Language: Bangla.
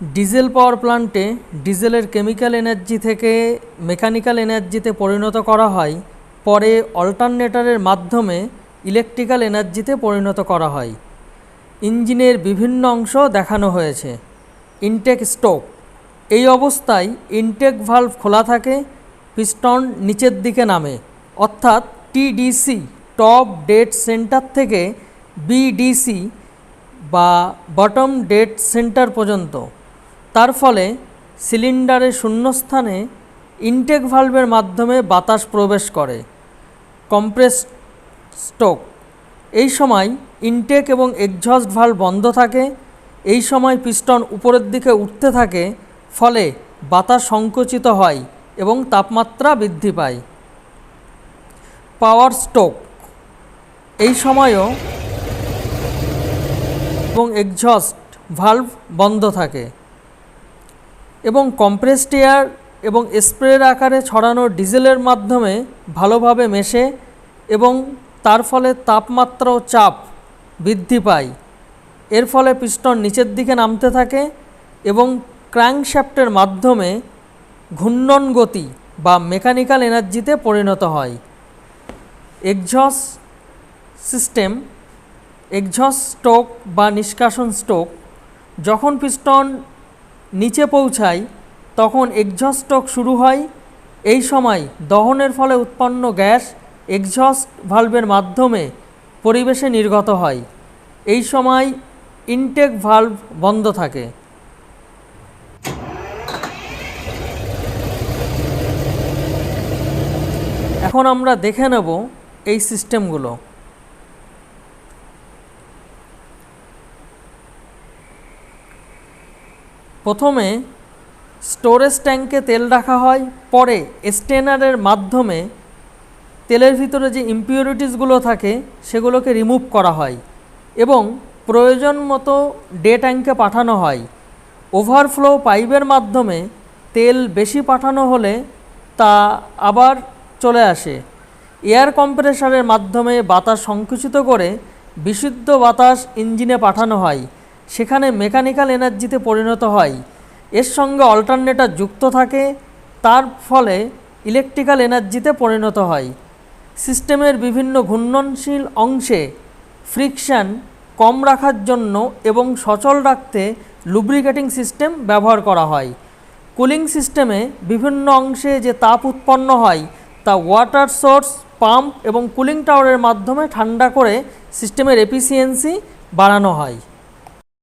ডিজেল পাওয়ার প্ল্যান্টে ডিজেলের কেমিক্যাল এনার্জি থেকে মেকানিক্যাল এনার্জিতে পরিণত করা হয়, পরে অল্টারনেটরের মাধ্যমে ইলেকট্রিক্যাল এনার্জিতে পরিণত করা হয়। ইঞ্জিনের বিভিন্ন অংশ দেখানো হয়েছে। ইনটেক স্টোক এই অবস্থায় ইনটেক ভালভ খোলা থাকে, পিস্টন নিচের দিকে নামে। অর্থাৎ টিডিসি, টপ ডেড সেন্টার থেকে বিডিসি বা বটম ডেড সেন্টার পর্যন্ত। তার ফলে সিলিন্ডারের শূন্যস্থানে ইনটেক ভালভের মাধ্যমে বাতাস প্রবেশ করে কম্প্রেস স্টোক। এই সময় ইনটেক এবং এক্সহস্ট ভালভ বন্ধ থাকে, এই সময় পিস্টন উপরের দিকে উঠতে থাকে, ফলে বাতাস সংকুচিত হয় এবং তাপমাত্রা বৃদ্ধি পায়। Power stroke. এই সময়ও এবং এক্সহস্ট ভালভ বন্ধ থাকে। এবং কম্প্রেসড এয়ার এবং স্প্রের আকারে ছড়ানো ডিজেলের মাধ্যমে ভালোভাবে মেশে এবং তার ফলে তাপমাত্রা ও চাপ বৃদ্ধি পায়। এর ফলে পিস্টন নিচের দিকে নামতে থাকে এবং ক্র্যাঙ্কশ্যাফটের মাধ্যমে ঘূর্ণন গতি বা মেকানিক্যাল এনার্জিতে পরিণত হয়। এক্সস সিস্টেম এক্সস স্ট্রোক বা নিষ্কাশন স্ট্রোক যখন পিস্টন নিচে পৌঁছায় তখন এক্সহস্ট স্ট্রোক শুরু হয়। এই সময় দহনের ফলে উৎপন্ন গ্যাস এক্সহস্ট ভালভের মাধ্যমে পরিবেশে নির্গত হয়। এই সময় ইনটেক ভালভ বন্ধ থাকে। এখন আমরা দেখে নেব এই সিস্টেমগুলো। প্রথমে স্টোরেজ ট্যাঙ্কে তেল রাখা হয়, পরে স্টেনারের মাধ্যমে তেলের ভিতরে যে ইম্পিউরিটিসগুলো থাকে, সেগুলোকে রিমুভ করা হয় এবং প্রয়োজন মতো ডে ট্যাঙ্কে পাঠানো হয়। ওভারফ্লো পাইপের মাধ্যমে তেল বেশি পাঠানো হলে তা আবার চলে আসে। এয়ার কম্প্রেসারের মাধ্যমে বাতাস সংকুচিত করে বিশুদ্ধ বাতাস ইঞ্জিনে পাঠানো হয়। সেখানে মেকানিক্যাল এনার্জিতে পরিণত হয়। এর সঙ্গে অল্টারনেটর যুক্ত থাকে, তার ফলে ইলেকট্রিক্যাল এনার্জিতে পরিণত হয়। সিস্টেমের বিভিন্ন ঘূর্ণনশীল অংশে ফ্রিকশন কম রাখার জন্য এবং সচল রাখতে লুব্রিকেটিং সিস্টেম ব্যবহার করা হয়। কুলিং সিস্টেমে বিভিন্ন অংশে যে তাপ উৎপন্ন হয়, তা ওয়াটার সোর্স, পাম্প এবং কুলিং টাওয়ারের মাধ্যমে ঠান্ডা করে সিস্টেমের এফিসিয়েন্সি বাড়ানো হয়।